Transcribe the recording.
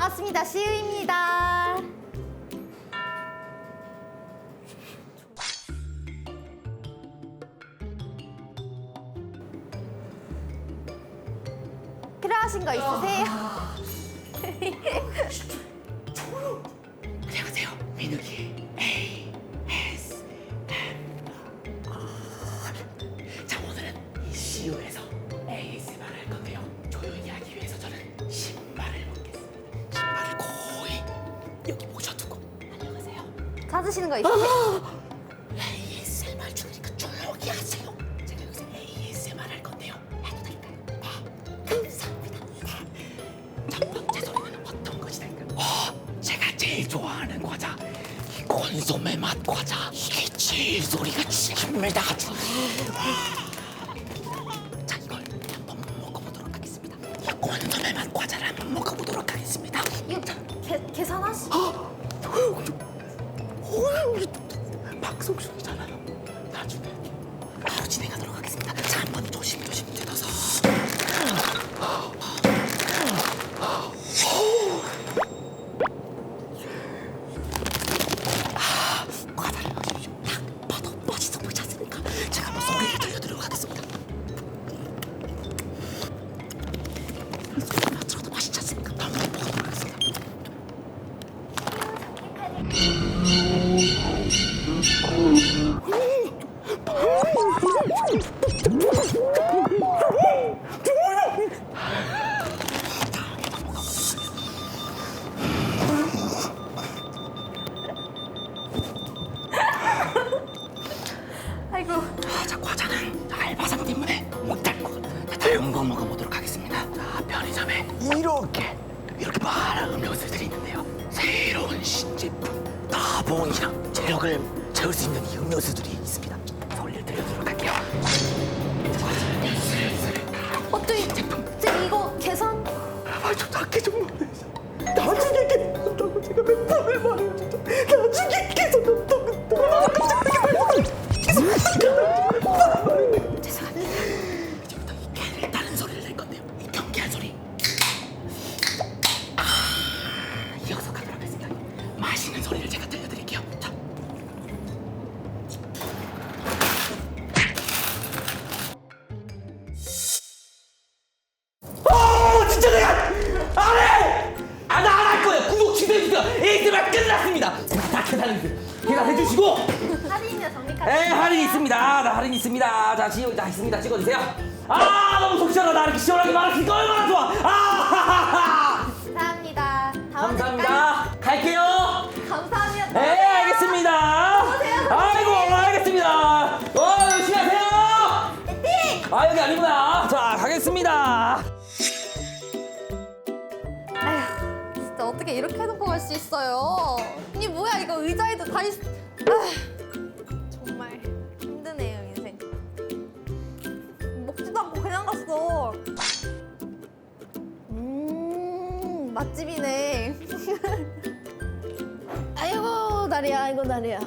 반갑습니다. 시우입니다. 필요하신 거 있으세요? 안녕하세요. 민욱이 A S M 자 오늘은 이 CU에서 찾으시는 거 있으세요? ASMR 중이니까 조용히 하세요. 제가 여기서 ASMR 할 건데요. 해도 될까요? 네. 감사합니다. 네. 첫 번째 소리는 어떤 것이랄까요? 와, 제가 제일 좋아하는 과자. 이 콘소메 맛 과자. 이게 제일 소리가 지깁니다. 아주. 자, 이걸 한번 먹어보도록 하겠습니다. 이 콘소메 맛 과자를 한번 먹어보도록 하겠습니다. 이거 계, 계산하시. 박성준이잖아요. 나중에 바로 진행하도록 하겠습니다. 자, 한번 조심조심 뜯어서. 아, 과자를 넣으십시오. 딱 봐도 맛있어 보이지 않습니까? 제가 한번 소리를 들려드리도록 하겠습니다. 아, 자 과자는 알바상 때문에 못할 거 다른 거 먹어보도록 하겠습니다. 자 편의점에 이렇게 이렇게 많은 음료수들이 있는데요. 새로운 신제품 다봉이랑 체력을 채울 수 있는 이 음료수들이 있습니다. 소리를 들려드리도록 할게요. 제품 쌤 이거 계산? 아, 좀 작게 좀 말해주세요. 나중에 계산 한다고 제가 몇 번을 말해요, 진짜. 나중에 계산 한다고. 다 계산해주세요 계산 해 주시고. 할인이나 정리카. 에 할인 있습니다. 나 할인 있습니다. 자 지금 다 있습니다. 찍어주세요. 아 너무 속 시원하다. 이렇게 시원하게 말하니까 얼마나 좋아. 아 감사합니다. 다음 감사합니다. 갈게요. 감사합니다. 네 알겠습니다. 아이고 알겠습니다. 어 열심히 하세요. 화이팅! 아 여기 아니구나. 자 가겠습니다 어떻게 이렇게 해놓고 갈 수 있어요? 이게 뭐야 이거 의자에도 다 있... 아휴, 정말 힘드네요 인생. 먹지도 않고 그냥 갔어. 음 맛집이네. 아이고 다리야 아이고 다리야.